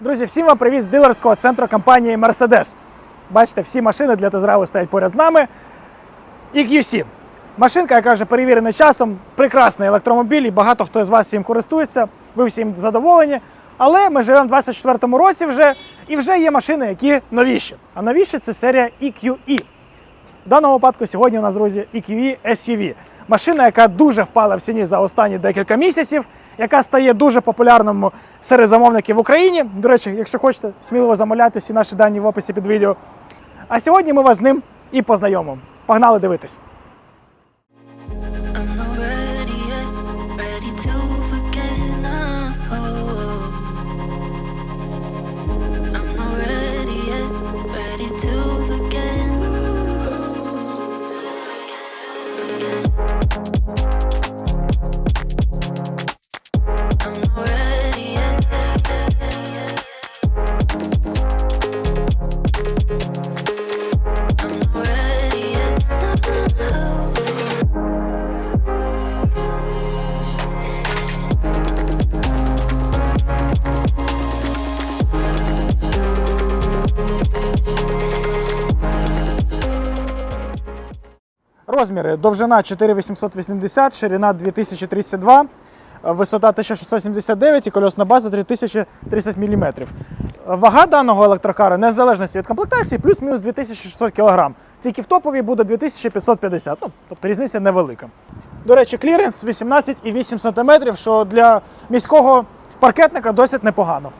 Друзі, всім вам привіт з дилерського центру компанії Mercedes. Бачите, всі машини для тест-драйву стоять поряд з нами. EQC. Машинка, яка вже перевірена часом, прекрасний електромобіль, і багато хто з вас цим користується. Ви всім задоволені. Але ми живемо в 24-му році вже, і вже є машини, які новіші. А новіші це серія EQE. В даному випадку сьогодні у нас, друзі, EQE SUV. Машина, яка дуже впала в ціні за останні декілька місяців, яка стає дуже популярним серед замовників в Україні. До речі, якщо хочете, сміливо замовляйте всі наші дані в описі під відео. А сьогодні ми вас з ним і познайомимо. Погнали дивитись. Розміри: довжина 4880, ширина 2302, висота 1679 і кольосна база 3030 мм. Вага даного електрокара, не в залежності від комплектації, плюс-мінус 2600 кг. Тільки в топовій буде 2550, ну, тобто різниця невелика. До речі, кліренс 18,8 см, що для міського паркетника досить непогано.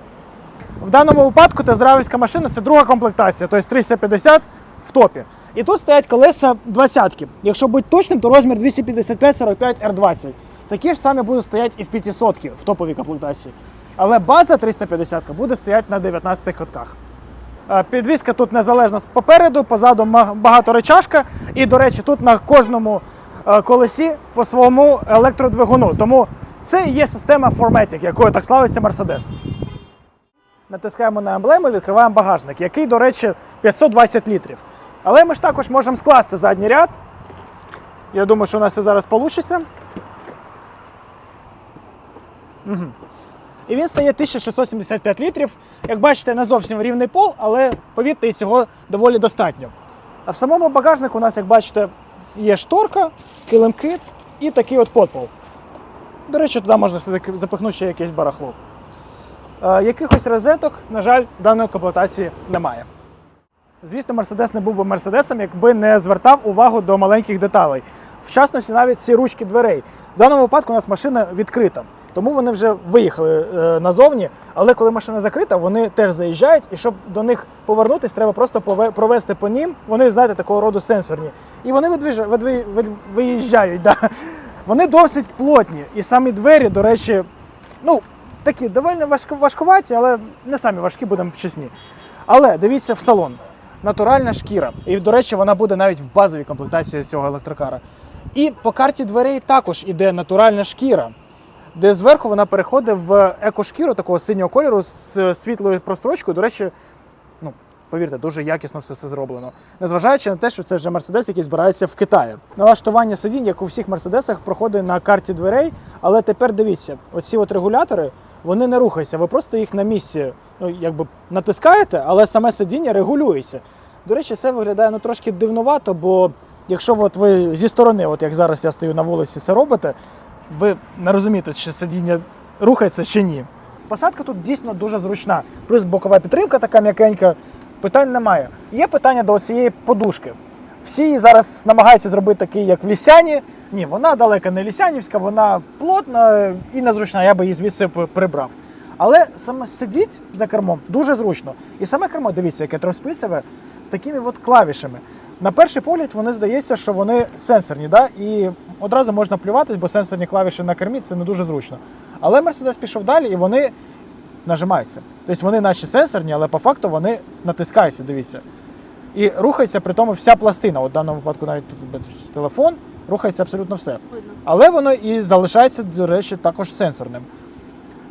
В даному випадку тест-драйверська машина це друга комплектація, тобто 350 в топі. І тут стоять колеса 20 Якщо бути точним, то розмір 255-45 R20. Такі ж самі будуть стояти і в 500 в топовій комплектації. Але база 350 буде стояти на 19 катках. Е, Підвізка тут незалежна попереду, позаду ма- багаторечашка. І, до речі, тут на кожному е, колесі по своєму електродвигуну. Тому це і є система Formatic, якою так славиться Mercedes. Натискаємо на емблему, відкриваємо багажник, який, до речі, 520 літрів. Але ми ж також можемо скласти задній ряд. Я думаю, що у нас це зараз вийде. Угу. І він стає 1675 літрів. Як бачите, не зовсім рівний пол, але повірте, і цього доволі достатньо. А в самому багажнику у нас, як бачите, є шторка, килимки і такий от подпол. До речі, туди можна запихнути ще якесь барахло. Е, Якихось розеток, на жаль, даної комплектації немає. Звісно, Мерседес не був би Мерседесом, якби не звертав увагу до маленьких деталей. В частності, навіть ці ручки дверей. В даному випадку у нас машина відкрита, тому вони вже виїхали е, назовні. Але коли машина закрита, вони теж заїжджають, і щоб до них повернутися, треба просто провести по ним. Вони, знаєте, такого роду сенсорні. І вони відвиж- відви- від- виїжджають. Да. Вони досить плотні. І самі двері, до речі, ну, такі доволі важкуваті, але не самі важкі, будемо чесні. Але дивіться в салон. Натуральна шкіра. І, до речі, вона буде навіть в базовій комплектації цього електрокара. І по карті дверей також іде натуральна шкіра, де зверху вона переходить в екошкіру такого синього кольору з світлою прострочкою. До речі, ну, повірте, дуже якісно все це зроблено. Незважаючи на те, що це вже Мерседес, який збирається в Китаї. Налаштування сидінь, як у всіх мерседесах, проходить на карті дверей. Але тепер дивіться, оці от регулятори вони не рухаються. Ви просто їх на місці ну, якби натискаєте, але саме сидіння регулюється. До речі, це виглядає ну, трошки дивнувато, бо якщо от ви зі сторони, от як зараз я стою на вулиці, це робите, ви не розумієте, чи сидіння рухається чи ні. Посадка тут дійсно дуже зручна. Плюс бокова підтримка така м'якенька. Питань немає. Є питання до цієї подушки. Всі зараз намагаються зробити такий, як в лісяні. Ні, вона далеко не лісянівська, вона плотна і незручна, я би її звідси прибрав. Але саме сидіть за кермом дуже зручно. І саме кермо, дивіться, яке трьохспицеве з такими от клавішами. На перший погляд вони здається, що вони сенсорні, да? і одразу можна плюватись, бо сенсорні клавіші на кермі це не дуже зручно. Але Mercedes пішов далі і вони нажимаються. Тобто вони наче сенсорні, але по факту вони натискаються, дивіться. І рухається при тому вся пластина. От в даному випадку навіть телефон, рухається абсолютно все. Але воно і залишається, до речі, також сенсорним.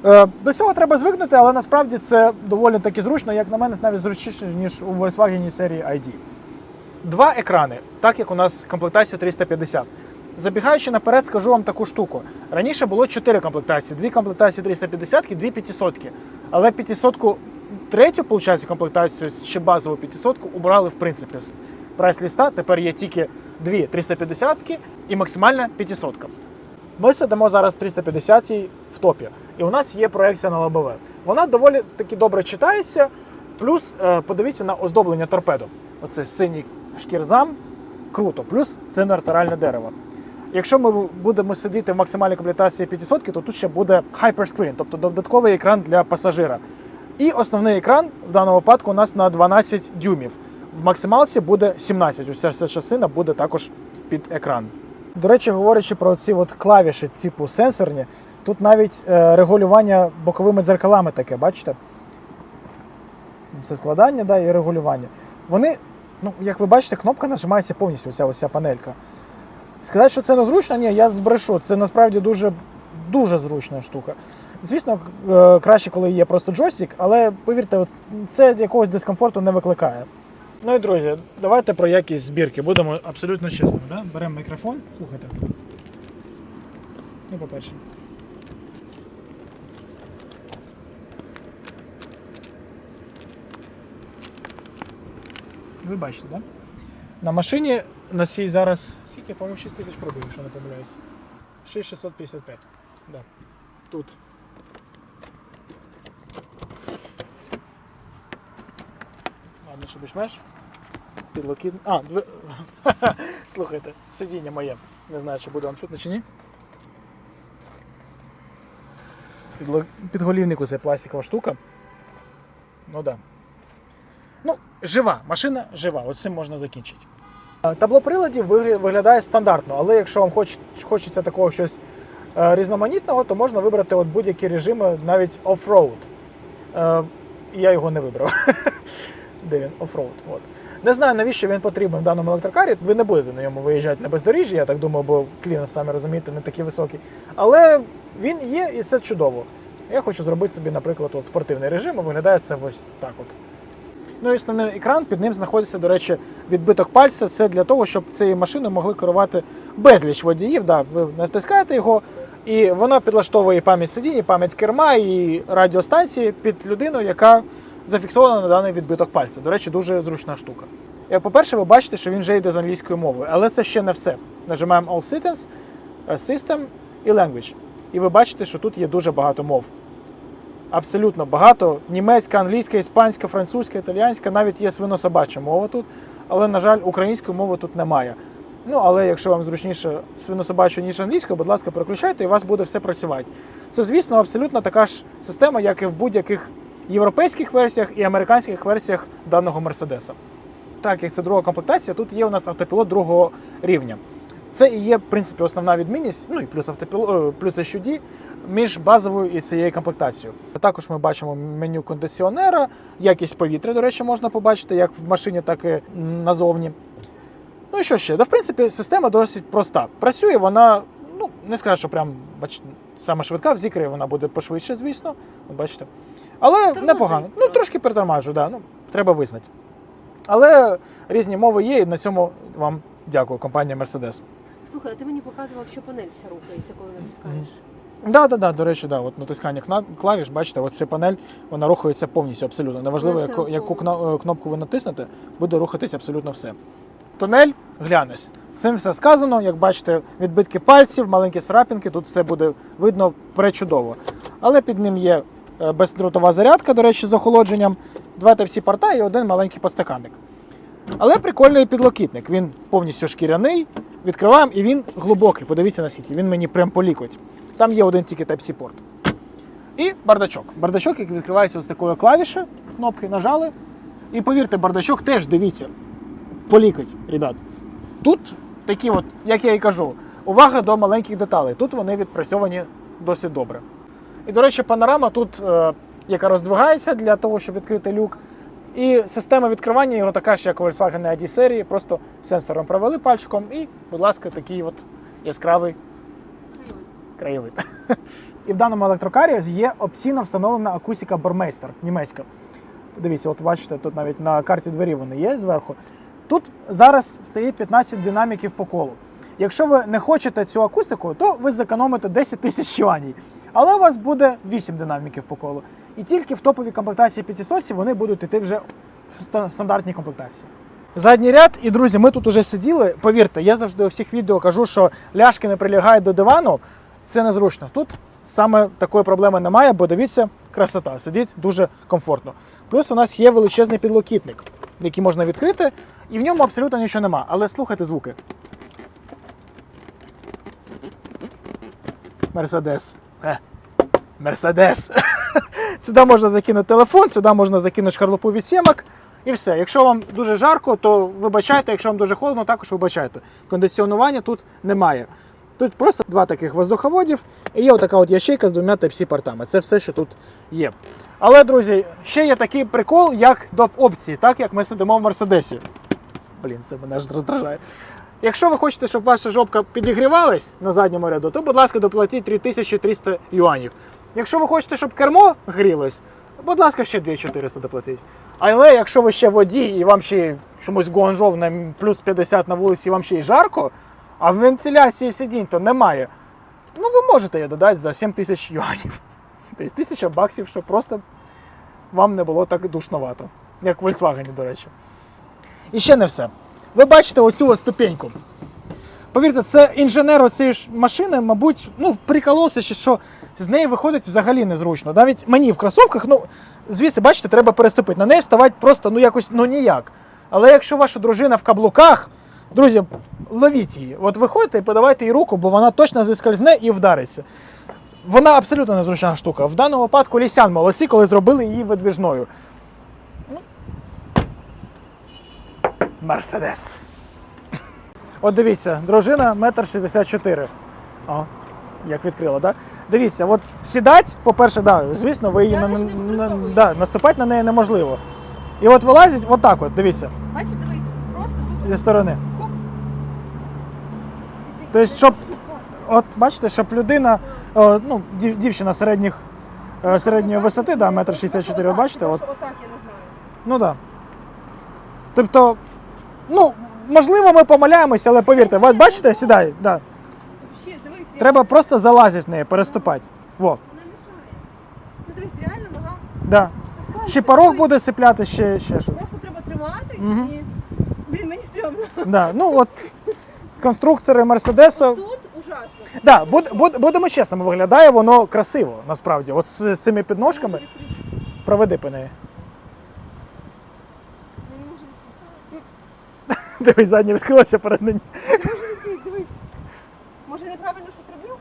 Е, До цього треба звикнути, але насправді це доволі таки зручно, як на мене, навіть зручніше, ніж у Volkswagen серії ID. Два екрани, так як у нас комплектація 350. Забігаючи наперед, скажу вам таку штуку. Раніше було чотири комплектації: дві комплектації 350 дві 500 Але 500 третю, виходить, комплектацію ще базову 500 убрали в принципі з прайс-ліста. Тепер є тільки дві 350 і максимальна 500. Ми сидимо зараз 350 в топі, і у нас є проекція на лобове. Вона доволі таки добре читається. Плюс е, подивіться на оздоблення торпедо. Оце синій шкірзам, круто. Плюс це натуральне дерево. Якщо ми будемо сидіти в максимальній комплектації 500, то тут ще буде hyperscreen, тобто додатковий екран для пасажира. І основний екран в даному випадку у нас на 12 дюймів. В максималці буде 17. Уся ця частина буде також під екран. До речі, говорячи про ці от клавіші, типу сенсорні, тут навіть е, регулювання боковими дзеркалами таке, бачите? Це складання да, і регулювання. Вони, ну, як ви бачите, кнопка нажимається повністю, вся ось ця панелька. Сказати, що це незручно, ні, я збрешу. Це насправді дуже, дуже зручна штука. Звісно, е, краще, коли є просто джойстик, але повірте, це якогось дискомфорту не викликає. Ну і друзі, давайте про якість збірки. Будемо абсолютно чесними. Да? Беремо мікрофон, слухайте. Ну, по-перше. Ви бачите? Да? На машині на цій зараз. Скільки, по-моєму, 6 тисяч пробив, якщо не помиляюсь. 6655. Да. Тут. Що більш-менш. Підлокіт. А, дви... слухайте, сидіння моє. Не знаю, чи буде вам чутно чи ні. Підло... Підголівнику це пластикова штука. Ну да. Ну, жива, машина жива, ось цим можна закінчити. Табло приладів виглядає стандартно, але якщо вам хоч, хочеться такого щось е, різноманітного, то можна вибрати от будь-які режими, навіть оффроуд. Е, я його не вибрав. Де він? Оффроуд. От. Не знаю, навіщо він потрібен в даному електрокарі. Ви не будете на ньому виїжджати на бездоріжжя, я так думаю, бо кліренс, самі розумієте, не такий високий. Але він є і це чудово. Я хочу зробити собі, наприклад, от спортивний режим, і виглядає це ось так от. Ну і основний екран, під ним знаходиться, до речі, відбиток пальця. Це для того, щоб цією машиною могли керувати безліч водіїв. Да, ви натискаєте його, і вона підлаштовує пам'ять сидінь, пам'ять керма і радіостанції під людину, яка зафіксована на даний відбиток пальця. До речі, дуже зручна штука. По-перше, ви бачите, що він вже йде з англійською мовою, але це ще не все. Нажимаємо All Systems, е, System і Language. І ви бачите, що тут є дуже багато мов. Абсолютно багато. Німецька, англійська, іспанська, французька, італіянська, навіть є свино-собача мова тут. Але, на жаль, української мови тут немає. Ну, але якщо вам зручніше свино-собачу, ніж англійською, будь ласка, переключайте, і у вас буде все працювати. Це, звісно, абсолютно така ж система, як і в будь-яких європейських версіях і американських версіях даного Мерседеса. Так як це друга комплектація, тут є у нас автопілот другого рівня. Це і є, в принципі, основна відмінність, ну і плюс автопілот, плюс HUD між базовою і цією комплектацією. Також ми бачимо меню кондиціонера, якість повітря, до речі, можна побачити як в машині, так і назовні. Ну і що ще? Да, в принципі, система досить проста. Працює вона, ну, не скажу, що прям бачите, саме швидка, в зікрі вона буде пошвидше, звісно. Бачите. Але непогано. Ну, трошки притормажу, да, ну, треба визнати. Але різні мови є, і на цьому вам дякую, компанія Mercedes. Слухай, а ти мені показував, що панель вся рухається, коли натискаєш. Да, да, да, до речі, да, от натискання клавіш, бачите, от ця панель, вона рухається повністю абсолютно. Неважливо, Ну, яку, яку кнопку ви натиснете, буде рухатися абсолютно все. Тунель глянець. Цим все сказано. Як бачите, відбитки пальців, маленькі срапінки, тут все буде видно пречудово. Але під ним є е, бездротова зарядка, до речі, з охолодженням, два Type-C порта і один маленький постаканник. Але прикольний підлокітник. Він повністю шкіряний. Відкриваємо і він глибокий. Подивіться наскільки. Він мені прям по лікоть. Там є один тільки Type-C порт. І бардачок. Бардачок, який відкривається ось такою клавішею, кнопки нажали. І повірте, бардачок теж дивіться. По лікоть, ребят. Тут такі, от, як я і кажу, увага до маленьких деталей. Тут вони відпрацьовані досить добре. І, до речі, панорама тут, е, яка роздвигається для того, щоб відкрити люк. І система відкривання його така ж, як у Volkswagen ID серії, просто сенсором провели пальчиком і, будь ласка, такий от яскравий краєвид. І в даному електрокарі є опційно встановлена акустика Бормейстер німецька. Дивіться, от бачите, тут навіть на карті двері вони є зверху. Тут зараз стоїть 15 динаміків по колу. Якщо ви не хочете цю акустику, то ви зекономите 10 тисяч юаней. Але у вас буде 8 динаміків по колу. І тільки в топовій комплектації 500 вони будуть йти вже в стандартній комплектації. Задній ряд, і друзі, ми тут уже сиділи. Повірте, я завжди у всіх відео кажу, що ляшки не прилягають до дивану. Це незручно. Тут саме такої проблеми немає, бо дивіться, красота. Сидіть дуже комфортно. Плюс у нас є величезний підлокітник, який можна відкрити, і в ньому абсолютно нічого нема. Але слухайте звуки. Мерседес. Е, Мерседес. Сюди можна закинути телефон, сюди можна закинути шкарлупу від сімок. І все. Якщо вам дуже жарко, то вибачайте, якщо вам дуже холодно, також вибачайте. Кондиціонування тут немає. Тут просто два таких воздуховодів і є отака от ящейка з двома Type-C портами. Це все, що тут є. Але, друзі, ще є такий прикол, як доп опції, так як ми сидимо в Мерседесі. Блін, це мене аж роздражає. Якщо ви хочете, щоб ваша жопка підігрівалась на задньому ряду, то, будь ласка, доплатіть 3300 юанів. Якщо ви хочете, щоб кермо грілось, будь ласка, ще 2400 доплатіть. Але якщо ви ще водій і вам ще чомусь гуанжов на плюс 50 на вулиці, і вам ще й жарко, а в вентиляції сидінь то немає, ну ви можете її додати за 7 тисяч юанів. Тобто 1000 баксів, щоб просто вам не було так душновато, як в Volkswagen, до речі. І ще не все. Ви бачите оцю ось ступеньку. Повірте, це інженер цієї машини, мабуть, ну, приколовся, що з неї виходить взагалі незручно. Навіть мені в кросовках, ну, звісно, бачите, треба переступити. На неї вставати просто ну якось ну ніяк. Але якщо ваша дружина в каблуках, друзі, ловіть її. От виходьте і подавайте їй руку, бо вона точно зіскользне і вдариться. Вона абсолютно незручна штука. В даному випадку лісян молодці, коли зробили її видвіжною. Ну. Мерседес. От дивіться, дружина метр шістдесят чотири. О, як відкрила, так? Дивіться, от сідать, по-перше, да, звісно, ви її Я на, не на, да, наступати на неї неможливо. І от вилазить отак, от, дивіться, Бачиш, дивись, просто тут. зі сторони. Тобто, щоб, от бачите, щоб людина, о, ну, дів- дівчина середніх, е, середньої висоти, да, метр шістдесят чотири, от бачите, от, Отак, я не знаю. Ну так. Да. Тобто, ну, можливо, ми помиляємося, але повірте, от бачите, сідай, да. Ще, дивись, як треба просто залазити в неї, переступати. Во, вона мішає. Ну дивись, реально нога. да. все. Ще порог буде сипляти, ще, ще щось. Просто треба триматись Мгм. і. Блін, мені стрьомно. Да. Ну от конструктори Мерседесу. Тут ужасно. Да, буд, буд, будемо чесними, виглядає воно красиво, насправді. От з цими підножками. Проведи по неї. Дивись, заднє відкрилося перед ним. Дивись. Може неправильно щось роблю?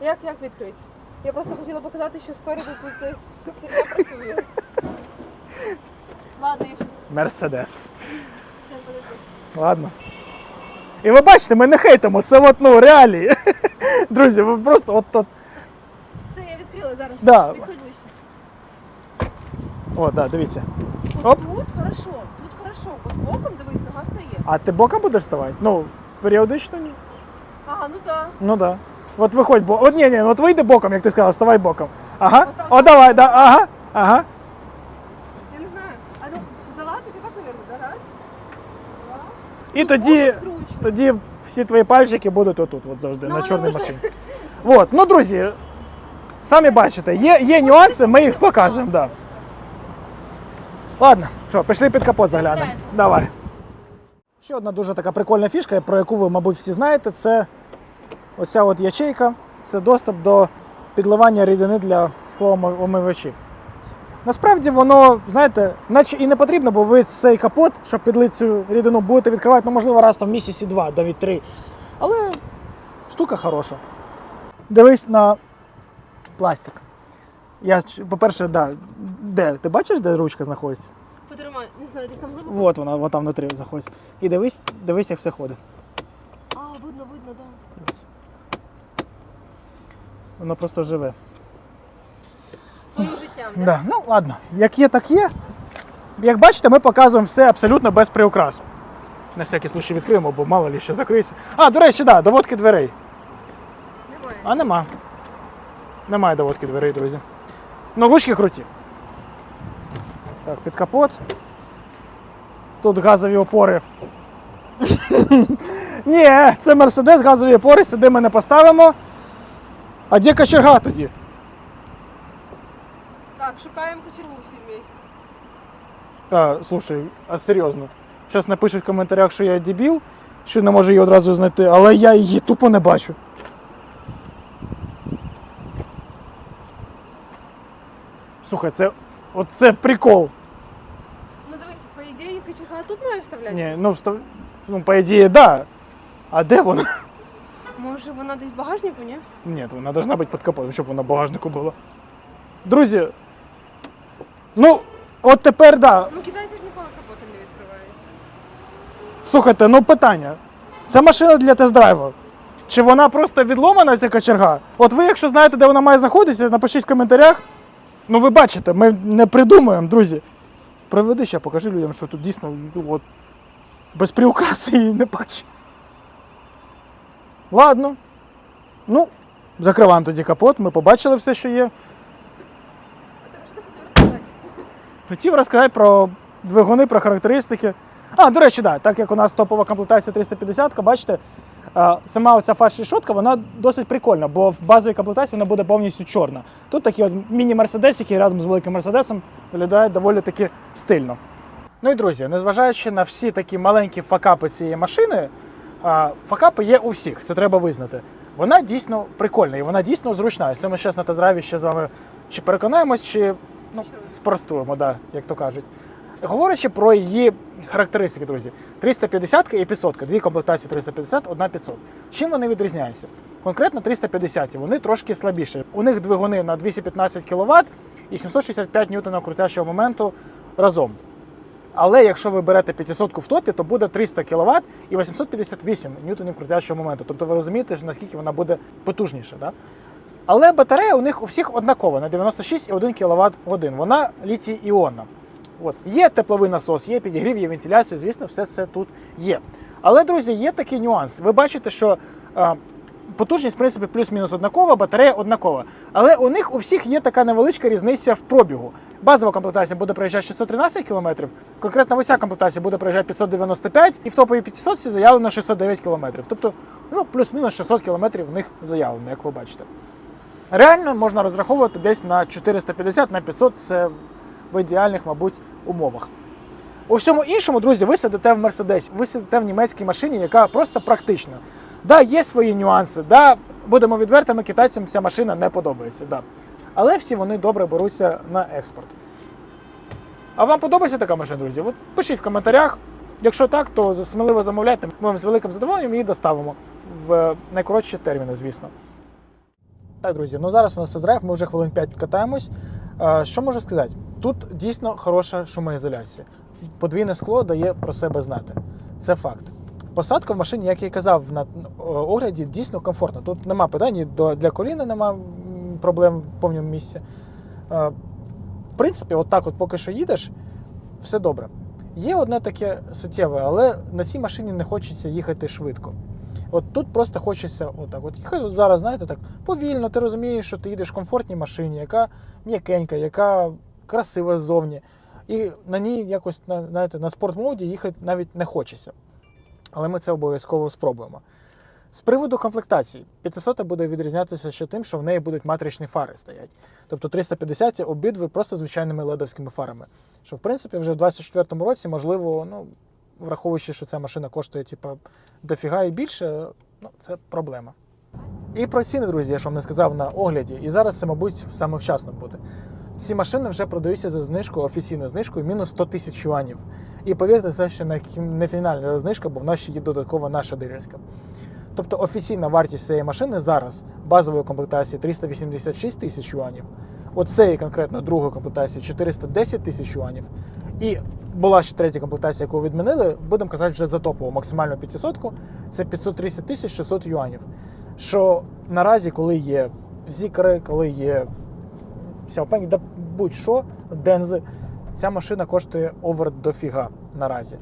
Як, як відкрити? Я просто хотіла показати, що спереду тут херня працює. Ладно, я щось. Мерседес. Ладно. І ви бачите, ми не хейтимо, це от, ну, реалії. Друзі, ви просто от, от, Все, я відкрила зараз. Да. Підходь ближче. о, да, дивіться. Оп. Тут хорошо, тут хорошо. От боком дивись, нога стає. А ти боком будеш вставати? Ну, періодично ні. Ага, ну так. Ну да. От виходь боком. От ні, ні, от вийди боком, як ти сказала, вставай боком. Ага. О, давай, да, ага. Ага. Я не знаю. А ну залазить отак, наверное, да? Раз. Два. І тоді, тоді всі твої пальчики будуть отут, от завжди, Ну, на чорній вже- машині. От, ну, друзі, самі бачите, є, є нюанси, ми їх покажемо, да. Ладно, що, пішли під капот заглянемо. Давай. Ще одна дуже така прикольна фішка, про яку ви, мабуть, всі знаєте, це оця от ячейка, це доступ до підливання рідини для склоомивачів. Насправді воно, знаєте, наче і не потрібно, бо ви цей капот, щоб підлити цю рідину, будете відкривати, ну, можливо, раз там в місяці два, навіть три. Але штука хороша. Дивись на пластик. Я, по-перше, да, де? Ти бачиш, де ручка знаходиться? Потримай, не знаю, десь там глибоко. От вона, от там внутрі знаходиться. І дивись, дивись, як все ходить. А, видно, видно, так. Дивись. Воно просто живе. Да? Да. Ну ладно, як є, так є. Як бачите, ми показуємо все абсолютно без приукрас. На всякий случай відкриємо, бо мало ли ще закриється. А, до речі, да, доводки дверей. Немає. А нема. Немає доводки дверей, друзі. Ну, ручки круті. Так, під капот. Тут газові опори. Ні, це Мерседес, газові опори, сюди ми не поставимо. А де кочерга тоді? Так, шукаємо кочергу всі вместе. А, слушай, а серйозно. Зараз напишуть в коментарях, що я дебіл, що не можу її одразу знайти, але я її тупо не бачу. Слухай, це. Оце прикол. Ну дивись, по ідеї кочерга тут має вставлятися? Ні, ну, встав... ну по ідеї, да. А де вона? Може вона десь в багажнику, ні? Ні, вона должна бути під капотом, щоб вона в багажнику була. Друзі. Ну, от тепер да. Ну китайці ж ніколи капоти не відкривають. Слухайте, ну питання. Це машина для тест-драйву. Чи вона просто відломана ця кочерга? От ви, якщо знаєте, де вона має знаходитися, напишіть в коментарях. Ну, ви бачите, ми не придумуємо, друзі. Проведи ще, покажи людям, що тут дійсно ну, от, без приукраси її не бачу. Ладно. Ну, закриваємо тоді капот, ми побачили все, що є. А ти що ти хотів розказати? Хотів розказати про двигуни, про характеристики. А, до речі, да, так як у нас топова комплектація 350, бачите, сама оця фарш-рішотка, вона досить прикольна, бо в базовій комплектації вона буде повністю чорна. Тут такі от міні-мерседесики рядом з великим мерседесом виглядають доволі таки стильно. Ну і друзі, незважаючи на всі такі маленькі факапи цієї машини, факапи є у всіх, це треба визнати. Вона дійсно прикольна і вона дійсно зручна. Це ми зараз на тест-драйві ще з вами чи переконаємось, чи ну, спростуємо, да, як то кажуть. Говорячи про її характеристики, друзі, 350 і 500, дві комплектації 350, одна 500. Чим вони відрізняються? Конкретно 350, вони трошки слабіші. У них двигуни на 215 кВт і 765 ньютонів крутящого моменту разом. Але якщо ви берете 500 в топі, то буде 300 кВт і 858 ньютонів крутящого моменту. Тобто ви розумієте, наскільки вона буде потужніша. Да? Але батарея у них у всіх однакова на 96,1 кВт годин. Вона літій іонна. От. Є тепловий насос, є підігрів, є вентиляція, звісно, все це тут є. Але, друзі, є такий нюанс. Ви бачите, що е, потужність, в принципі, плюс-мінус однакова, батарея однакова. Але у них у всіх є така невеличка різниця в пробігу. Базова комплектація буде проїжджати 613 км, конкретно ось комплектація буде проїжджати 595 і в топовій 500 заявлено 609 км. Тобто, ну, плюс-мінус 600 км в них заявлено, як ви бачите. Реально можна розраховувати десь на 450 на 500 це в ідеальних, мабуть, умовах. У всьому іншому, друзі, ви сидите в Мерседесі, ви сидите в німецькій машині, яка просто практична. Да, є свої нюанси, да, будемо відвертими, китайцям ця машина не подобається. Да. Але всі вони добре беруться на експорт. А вам подобається така машина, друзі? От пишіть в коментарях. Якщо так, то сміливо замовляйте. Ми вам з великим задоволенням її доставимо в найкоротші терміни, звісно. Так, друзі, ну зараз у нас драйв, ми вже хвилин 5 катаємось. Що можу сказати? Тут дійсно хороша шумоізоляція. Подвійне скло дає про себе знати. Це факт. Посадка в машині, як я і казав на огляді, дійсно комфортно. Тут нема питань для коліна, нема проблем в повному місці. В принципі, от от поки що їдеш, все добре. Є одне таке суттєве, але на цій машині не хочеться їхати швидко. От тут просто хочеться отак. От їхати зараз, знаєте, так повільно, ти розумієш, що ти їдеш в комфортній машині, яка м'якенька, яка красива ззовні. І на ній якось на, знаєте, на спортмоді їхати навіть не хочеться. Але ми це обов'язково спробуємо. З приводу комплектації, 500 буде відрізнятися ще тим, що в неї будуть матричні фари стоять. Тобто 350 обидві просто звичайними ледовськими фарами. Що в принципі вже в 2024 році, можливо, ну, враховуючи, що ця машина коштує типу, дофіга і більше, ну, це проблема. І про ціни, друзі, я ж вам не сказав на огляді, і зараз це, мабуть, саме вчасно буде. Ці машини вже продаються за знижкою, офіційною знижкою мінус 100 тисяч юанів. І повірте, це ще не фінальна знижка, бо в нас ще є додаткова наша дилерська. Тобто офіційна вартість цієї машини зараз базової комплектації 386 тисяч юанів, от цієї конкретно другої комплектації 410 тисяч юанів. І була ще третя комплектація, яку відмінили, будемо казати вже за топову максимальну 500 це 530 тисяч 600 юанів. Що наразі, коли є зікри, коли є Xiaopeng, да будь-що, дензи, ця машина коштує овер дофіга наразі.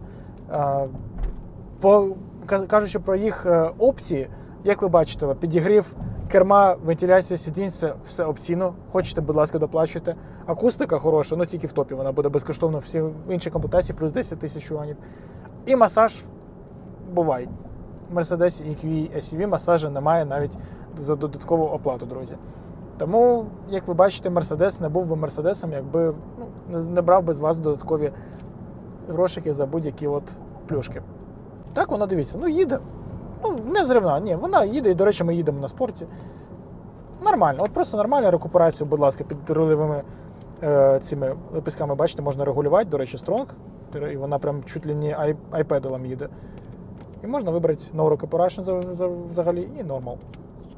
По, кажучи про їх е, опції, як ви бачите, підігрів керма, вентиляція сидінь, це все опційно. Хочете, будь ласка, доплачуйте. Акустика хороша, ну тільки в топі вона буде безкоштовно, всі інші комплектації плюс 10 тисяч юанів. І масаж буває. Mercedes EQE SUV масажу немає навіть за додаткову оплату, друзі. Тому, як ви бачите, Мерседес не був би Мерседесом, якби ну, не брав би з вас додаткові грошики за будь-які от плюшки. Так, вона дивіться, ну їде. Ну, не взривна, ні, вона їде, і, до речі, ми їдемо на спорті. Нормально, от просто нормальна рекуперацію, будь ласка, під рульовими е, цими лепістками, бачите, можна регулювати, до речі, стронг. І вона прям чуть ли не ай- їде. І можна вибрати no recuperation за- за- взагалі і normal.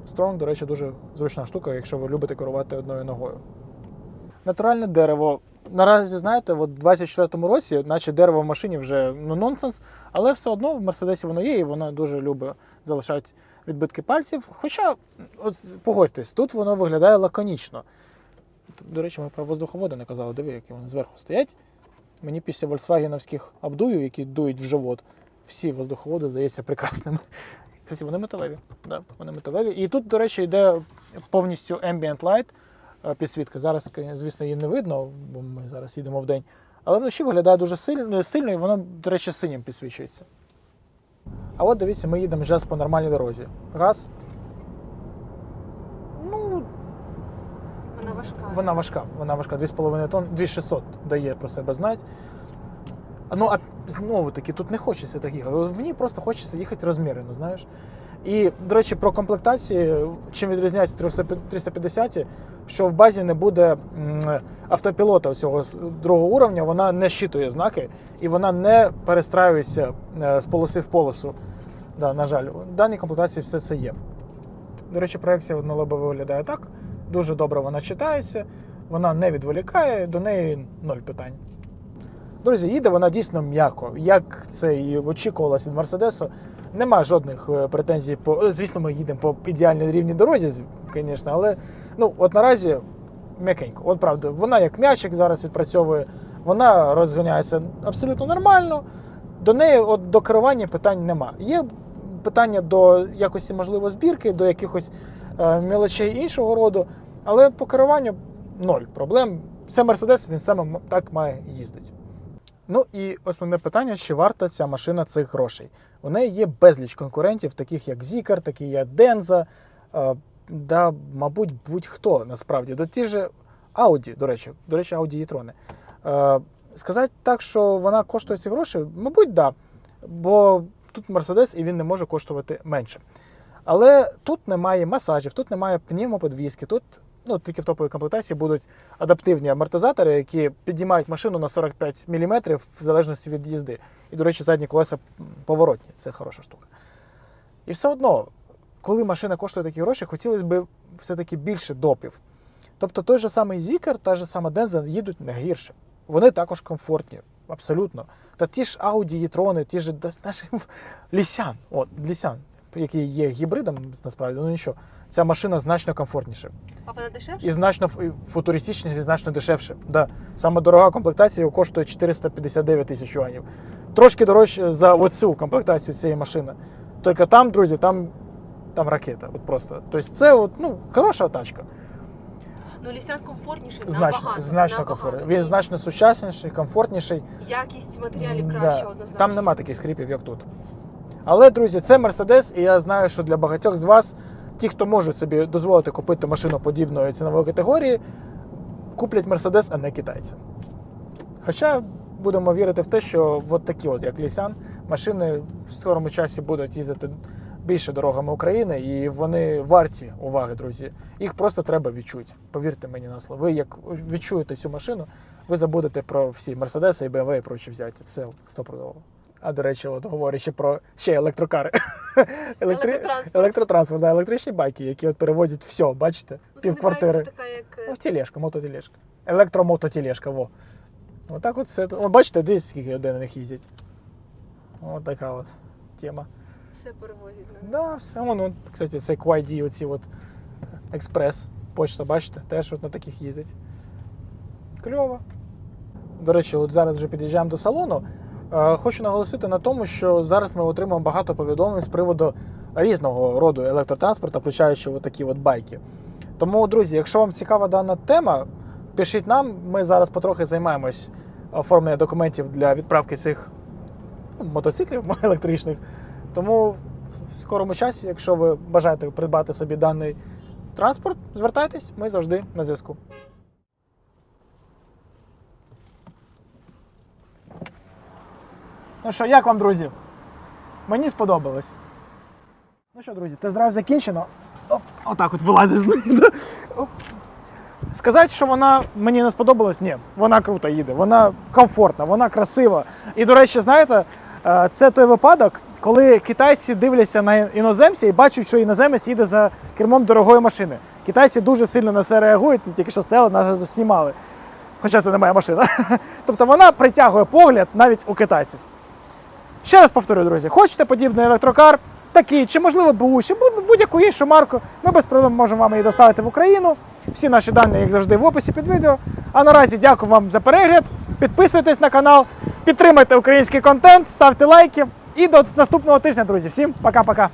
Strong, до речі, дуже зручна штука, якщо ви любите керувати одною ногою. Натуральне дерево. Наразі, знаєте, от в 24-му році, наче дерево в машині вже ну, нонсенс, але все одно в Мерседесі воно є, і вона дуже любить залишати відбитки пальців. Хоча, от, погодьтесь, тут воно виглядає лаконічно. До речі, ми про воздуховоди не казали, диви, які вони зверху стоять. Мені після вольсвагеновських обдуїв, які дують в живот, всі воздуховоди здаються прекрасними. Вони металеві. Да, вони металеві. І тут, до речі, йде повністю ambient light підсвітка. Зараз, звісно, її не видно, бо ми зараз їдемо в день. Але вночі виглядає дуже сильно, стильно, і воно, до речі, синім підсвічується. А от дивіться, ми їдемо зараз по нормальній дорозі. Газ. Ну, Вона важка. вона важка, вона важка. 2,5 тонн, 2600 дає про себе знати. Ну, а знову таки, тут не хочеться так їхати. В ній просто хочеться їхати розмірено, знаєш. І, до речі, про комплектації, чим відрізняється 350, що в базі не буде автопілота цього другого уровня, вона не щитує знаки і вона не перестраюється е, з полоси в полосу. Да, на жаль, в даній комплектації все це є. До речі, проекція однолоба виглядає так. Дуже добре вона читається, вона не відволікає, до неї ноль питань. Друзі, їде вона дійсно м'яко. Як це і очікувалося від Мерседесу, нема жодних е, претензій по. е, Звісно, ми їдемо по ідеальній рівній дорозі, звісно, але ну, от наразі м'якенько. От правда, вона як м'ячик зараз відпрацьовує, вона розганяється абсолютно нормально. До неї от, до керування питань нема. Є питання до якості, можливо, збірки, до якихось е, мелочей іншого роду, але по керуванню ноль проблем. Це Мерседес, він саме так має їздити. Ну і основне питання: чи варта ця машина цих грошей? У неї є безліч конкурентів, таких як Zikar, такі як е, да, мабуть, будь-хто насправді. Да ті ж Audi, до речі, до речі, Audi e-tron. Е, Сказати так, що вона коштує ці гроші, мабуть, да. Бо тут Мерседес і він не може коштувати менше. Але тут немає масажів, тут немає пневмоподвізки, тут ну, тільки в топовій комплектації будуть адаптивні амортизатори, які підіймають машину на 45 мм в залежності від їзди. І, до речі, задні колеса поворотні, це хороша штука. І все одно, коли машина коштує такі гроші, хотілося б все-таки більше допів. Тобто той же самий Zikar, та ж сама Denza їдуть не гірше. Вони також комфортні, абсолютно. Та ті ж Audi e-tron, ті ж навіть Лісян, от, Лісян, який є гібридом, насправді, ну нічого, ця машина значно комфортніша. А вона дешевша? І значно футуристичніше, і значно дешевше. Да. Саме дорога комплектація коштує 459 тисяч юанів. Трошки дорожче за оцю комплектацію цієї машини. Тільки там, друзі, там, там ракета. От просто. Тобто це от, ну, хороша тачка. Ну, Лісян комфортніший, Значно, набагато, значно комфортний. Він значно сучасніший, комфортніший. Якість матеріалів Да. краще, однозначно. Там нема таких скрипів, як тут. Але, друзі, це Мерседес, і я знаю, що для багатьох з вас, ті, хто може собі дозволити купити машину подібної цінової категорії, куплять Мерседес, а не китайця. Хоча будемо вірити в те, що от такі, от, як Лісян, машини в скорому часі будуть їздити більше дорогами України, і вони варті уваги, друзі. Їх просто треба відчути. Повірте мені на слово. Ви як відчуєте цю машину, ви забудете про всі Мерседеси і BMW і прочі взяті. Це стопроцентово. А до речі, от говорячи про ще електрокари. Електри... Електротранспорт. Електротранспорт, да, електричні байки, які от перевозять все, бачите, Ну, це пів квартири. називається така, як... Ну, тележка, мототележка. Електромототележка, во. Отак от все. О, бачите, дивіться, скільки людей на них їздять. От така от тема. Все перевозять. да. Да, все. Вон, от, кстати, це QID, оці от експрес. Почта, бачите, теж от на таких їздять. Кльово. До речі, от зараз вже під'їжджаємо до салону. Е, Хочу наголосити на тому, що зараз ми отримуємо багато повідомлень з приводу різного роду електротранспорту, включаючи такі от байки. Тому, друзі, якщо вам цікава дана тема, пишіть нам. Ми зараз потрохи займаємось оформленням документів для відправки цих ну, мотоциклів електричних. Тому в скорому часі. Якщо ви бажаєте придбати собі даний транспорт, звертайтесь, ми завжди на зв'язку. Ну що, як вам, друзі? Мені сподобалось. Ну що, друзі, тест-драйв закінчено. Оп, отак от вилазить з неї. Сказати, що вона мені не сподобалась, ні, вона круто їде, вона комфортна, вона красива. І, до речі, знаєте, е, це той випадок, коли китайці дивляться на іноземця і бачать, що іноземець їде за кермом дорогої машини. Китайці дуже сильно на це реагують, тільки що стояли, нас знімали. Хоча це не моя машина. Тобто вона притягує погляд навіть у китайців. Ще раз повторюю, друзі, хочете подібний електрокар, такий, чи можливо БУ, чи будь- будь-яку іншу марку, ми без проблем можемо вам її доставити в Україну. Всі наші дані, як завжди, в описі під відео. А наразі дякую вам за перегляд. Підписуйтесь на канал, підтримайте український контент, ставте лайки. І до наступного тижня, друзі. Всім пока-пока.